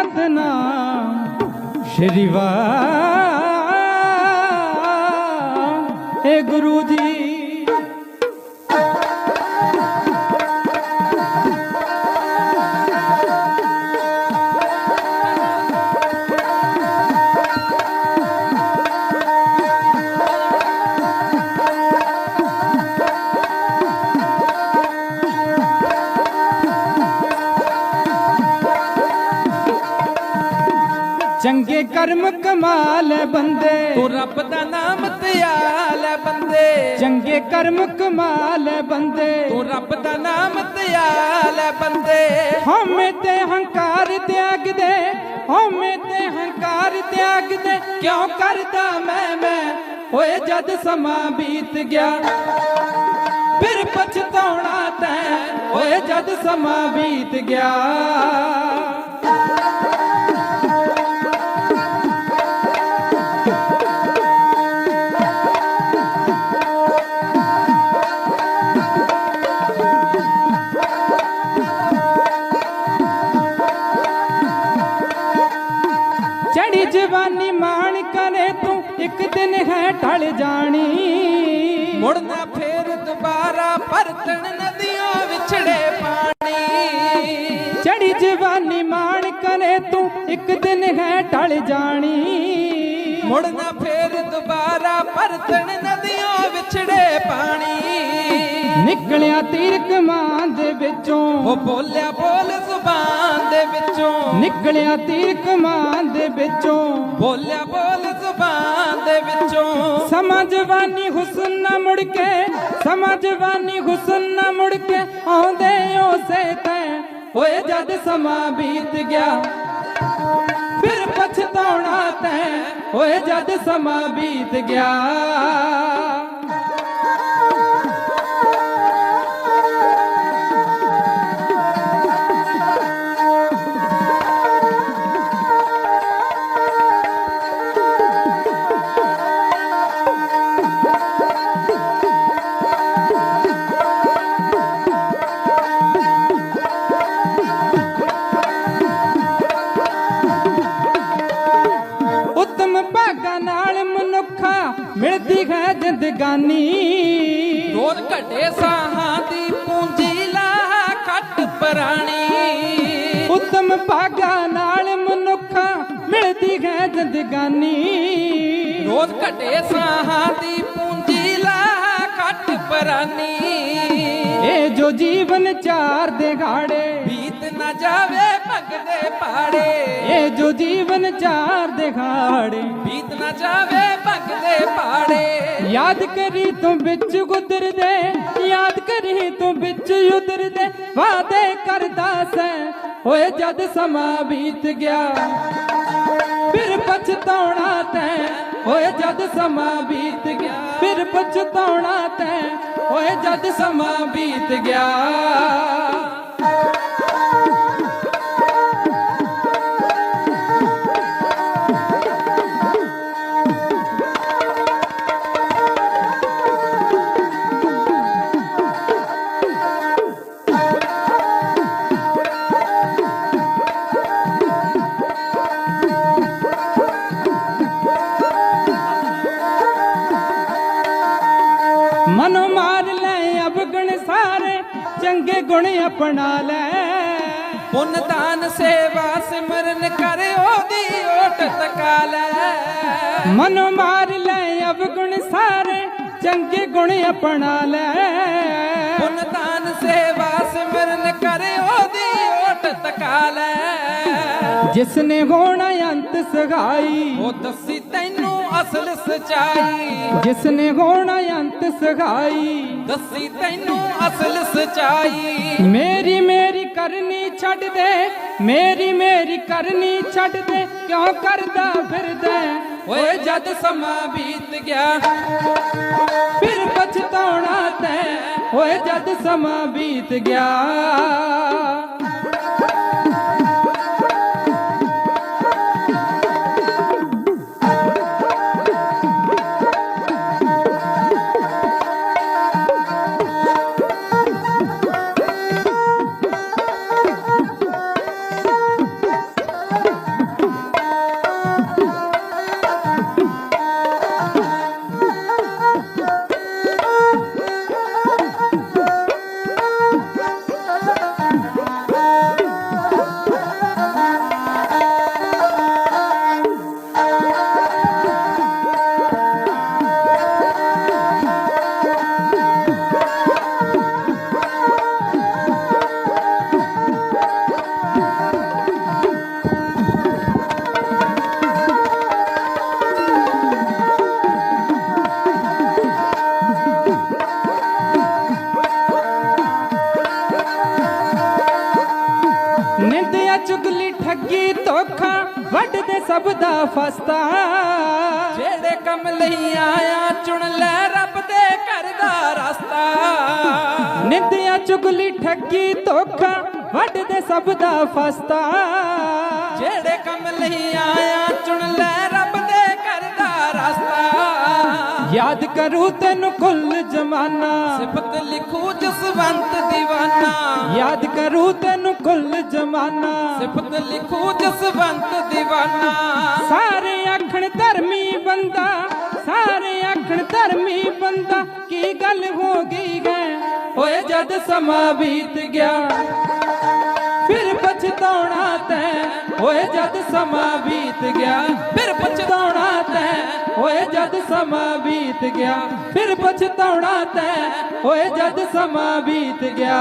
ਸਤਨਾਮ ਸ਼੍ਰੀ ਵਾਹਿਗੁਰੂ ਜੀ ਚੰਗੇ ਕਰਮ ਕਮਾਲ ਬੰਦੇ। ਤੂੰ ਰੱਬ ਦਾ ਨਾਮ ਧਿਆਲ ਬੰਦੇ। ਚੰਗੇ ਕਰਮ ਕਮਾਲ ਬੰਦੇ। ਤੂੰ ਰੱਬ ਦਾ ਨਾਮ ਧਿਆਲ ਬੰਦੇ। ਹਉਮੈ ਤੇ ਹੰਕਾਰ ਤਿਆਗ ਦੇ ਹਉਮੈ ਤੇ ਹੰਕਾਰ ਤਿਆਗ ਦੇ ਕਿਉਂ ਕਰਦਾ ਮੈਂ ਮੈਂ? ਹੋਏ ਜਦ ਸਮਾਂ ਬੀਤ ਗਿਆ ਫਿਰ ਪਛਤਾਉਣਾ ਤੈਂ। ਹੋਏ ਜਦ ਸਮਾਂ ਬੀਤ ਗਿਆ। ਜਵਾਨੀ ਮਾਣ ਕਰੇ ਤੂੰ ਇੱਕ ਦਿਨ ਹੈ ਢਲ ਜਾਣੀ। ਮੁੜਨਾ ਫੇਰ ਦੁਬਾਰਾ ਪਰਤਣ ਨਦੀਆਂ ਵਿਛੜੇ ਪਾਣੀ। ਚੜੀ ਜਵਾਨੀ ਮਾਣ ਕਰੇ ਤੂੰ ਇੱਕ ਦਿਨ ਹੈ ਢਲ ਜਾਣੀ। ਮੁੜਨਾ ਫੇਰ ਦੁਬਾਰਾ ਪਰਤਣ ਨਦੀਆਂ ਵਿਛੜੇ ਪਾਣੀ। ਨਿਕਲਿਆ ਤੀਰ ਕਮਾਨ ਦੇ ਵਿੱਚੋਂ। ਉਹ ਬੋਲਿਆ ਬੋਲ ਜ਼ੁਬਾਨ ਦੇ ਵਿੱਚੋਂ। ਨਿਕਲਿਆ ਤੀਰ ਕਮਾਨ ਦੇ ਵਿੱਚੋਂ। ਬੋਲਿਆ ਬੋਲ ਜ਼ੁਬਾਨ ਦੇ ਵਿੱਚੋਂ। ਸਮਾਂ ਜਵਾਨੀ ਹੁਸਨ ਨਾ ਮੁੜ ਕੇ ਸਮਾਂ ਜਵਾਨੀ ਹੁਸਨ ਨਾ ਮੁੜ ਕੇ ਆਉਂਦੇ ਉਸੇ ਤੈ। ਹੋਏ ਜਦ ਸਮਾਂ ਬੀਤ ਗਿਆ ਫਿਰ ਪਛਤਾਉਣਾ ਤੈ। ਹੋਏ ਜਦ ਸਮਾਂ ਬੀਤ ਗਿਆ। ਜ਼ਿੰਦਗਾਨੀ ਰੋਜ਼ ਘਟੇ ਸਾਹਾਂ ਦੀ ਪੂੰਜੀ ਲਾ ਖੱਟ ਪਰਾਣੀ। ਉਤਮ ਭਾਗਾ ਨਾਲ ਮਨੁੱਖਾ ਮਿਲਦੀ ਹੈ ਜ਼ਿੰਦਗਾਨੀ ਰੋਜ਼ ਘਟੇ ਸਾਹਾਂ ਦੀ ਪੂੰਜੀ ਲਾ ਖੱਟ ਪਰਾਨੀ ਇਹ ਜੋ ਜੀਵਨ ਚਾਰ ਦਿਹਾੜੇ ਬੀਤ ਨਾ ਜਾਵੇ ਭਗਦੇ ਪਾੜੇ। ਇਹ ਜੋ ਜੀਵਨ ਚਾਰ ਦਿਹਾੜੇ ਬੀਤ ਨਾ ਜਾਵੇ ਭਗਦੇ ਪਾੜੇ। ਯਾਦ ਕਰੀ ਤੂੰ ਵਿੱਚ ਗੁਜ਼ਰਦੇ ਯਾਦ ਕਰੀ ਤੂੰ ਵਿੱਚ ਉਤਰਦੇ। ਵਾਦੇ ਕਰਦਾ ਸੈਂ ਹੋਏ ਜਦ ਸਮਾਂ ਬੀਤ ਗਿਆ। ਫਿਰ ਪਛਤਾਉਣਾ ਤੈਂ ਹੋਏ ਜਦ ਸਮਾਂ ਬੀਤ ਗਿਆ। ਫਿਰ ਪਛਤਾਉਣਾ ਤੈਂ ਹੋਏ ਜਦ ਸਮਾਂ ਬੀਤ ਗਿਆ। ਚੰਗੇ ਗੁਣ ਅਪਣਾ ਲੈ। ਪੁੰਨ ਦਾਨ ਸੇਵਾ ਸਿਮਰਨ ਕਰ ਉਹਦੀ ਓਟ ਤਕਾ ਲੈ। ਮਨੋ ਮਾਰ ਲੈ ਅਵਗੁਣ ਸਾਰੇ ਚੰਗੇ ਗੁਣ ਅਪਣਾ ਲੈ। ਪੁੰਨ ਦਾਨ ਸੇਵਾ ਸਿਮਰਨ ਕਰ ਉਹਦੀ ਓਟ ਤਕਾ ਲੈ। ਜਿਸ ਨੇ ਹੋਣਾ ਅੰਤ ਸਗਾਈ ਉਹ ਦੱਸੀ ਤੈਨੂੰ ਅਸਲ ਸਚਾਈ। ਜਿਸ ਨੇ ਹੋਣਾ ਅੰਤ ਸਗਾਈ ਦੱਸੀ ਤੈਨੂੰ ਅਸਲ ਸਚਾਈ। ਮੇਰੀ ਮੇਰੀ ਕਰਨੀ ਛੱਡ ਦੇ ਮੇਰੀ ਮੇਰੀ ਕਰਨੀ ਛੱਡ ਦੇ ਕਿਉਂ ਕਰਦਾ ਫਿਰਦਾ? ਓਏ ਜਦ ਸਮਾਂ ਬੀਤ ਗਿਆ ਫਿਰ ਪਛਤਾਉਣਾ ਤੈਂ। ਓਏ ਜਦ ਸਮਾਂ ਬੀਤ ਗਿਆ। ਠੱਗੀ ਧੋਖਾ, ਵੱਢਦੇ ਸਭ ਦਾ ਫਸਤਾ। ਜਿਹੜੇ ਕੰਮ ਲਈ ਆਇਆ, ਚੁਣ ਲੈ ਰੱਬ ਦੇ ਘਰ ਦਾ ਰਸਤਾ। ਨਿੰਦਿਆ ਚੁਗਲੀ ਠੱਗੀ ਧੋਖਾ, ਵੱਢਦੇ ਸਭ ਦਾ ਫਸਤਾ। ਜਿਹੜੇ ਕੰਮ ਲਈ ਆਇਆ, ਚੁਣ ਲੈ ਯਾਦ ਕਰੂ ਤੈਨੂੰ ਕੁੱਲ ਜਮਾਨਾ। ਸਿਫਤ ਲਿਖੂ ਜਸਵੰਤ ਦੀਵਾਨਾ। ਯਾਦ ਕਰੂ ਤੈਨੂੰ ਕੁੱਲ ਜਮਾਨਾ। ਸਿਫਤ ਲਿਖੂ ਜਸਵੰਤ ਦੀਵਾਨਾ। ਸਾਰੇ ਆਖਣ ਧਰਮੀ ਬੰਦਾ ਸਾਰੇ ਆਖਣ ਧਰਮੀ ਬੰਦਾ ਕੀ ਗੱਲ ਹੋ ਗਈ ਹੈ? ਓਏ ਜਦ ਸਮਾਂ ਬੀਤ ਗਿਆ ਫਿਰ ਪਛਤਾਉਣਾ ਤੈਂ। ਓਏ ਜਦ ਸਮਾਂ ਬੀਤ ਗਿਆ ਫਿਰ ਜਦ ਸਮਾਂ ਬੀਤ ਗਿਆ ਫਿਰ ਪਛਤਾਉਣਾ ਤੈ। ਓਏ ਜਦ ਸਮਾਂ ਬੀਤ ਗਿਆ।